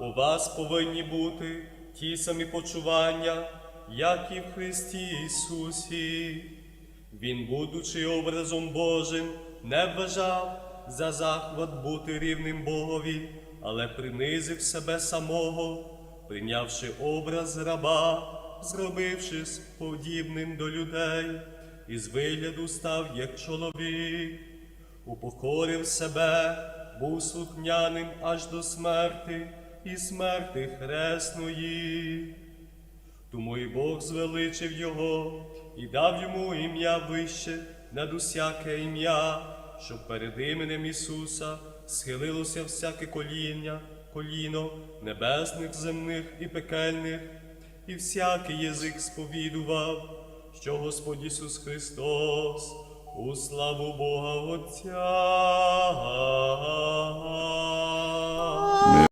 У вас повинні бути ті самі почування, як і в Христі Ісусі. Він, будучи образом Божим, не вважав за захват бути рівним Богові, але принизив себе самого, прийнявши образ раба, зробившись подібним до людей, і з вигляду став як чоловік, упокорив себе, був слухняним аж до смерти і смерти хресної. Тому і Бог звеличив його і дав йому ім'я вище над усяке ім'я, щоб перед іменем Ісуса схилилося всяке коління, коліно небесних, земних і пекельних, і всякий язик сповідував, що Господь Ісус Христос у славу Бога Отця.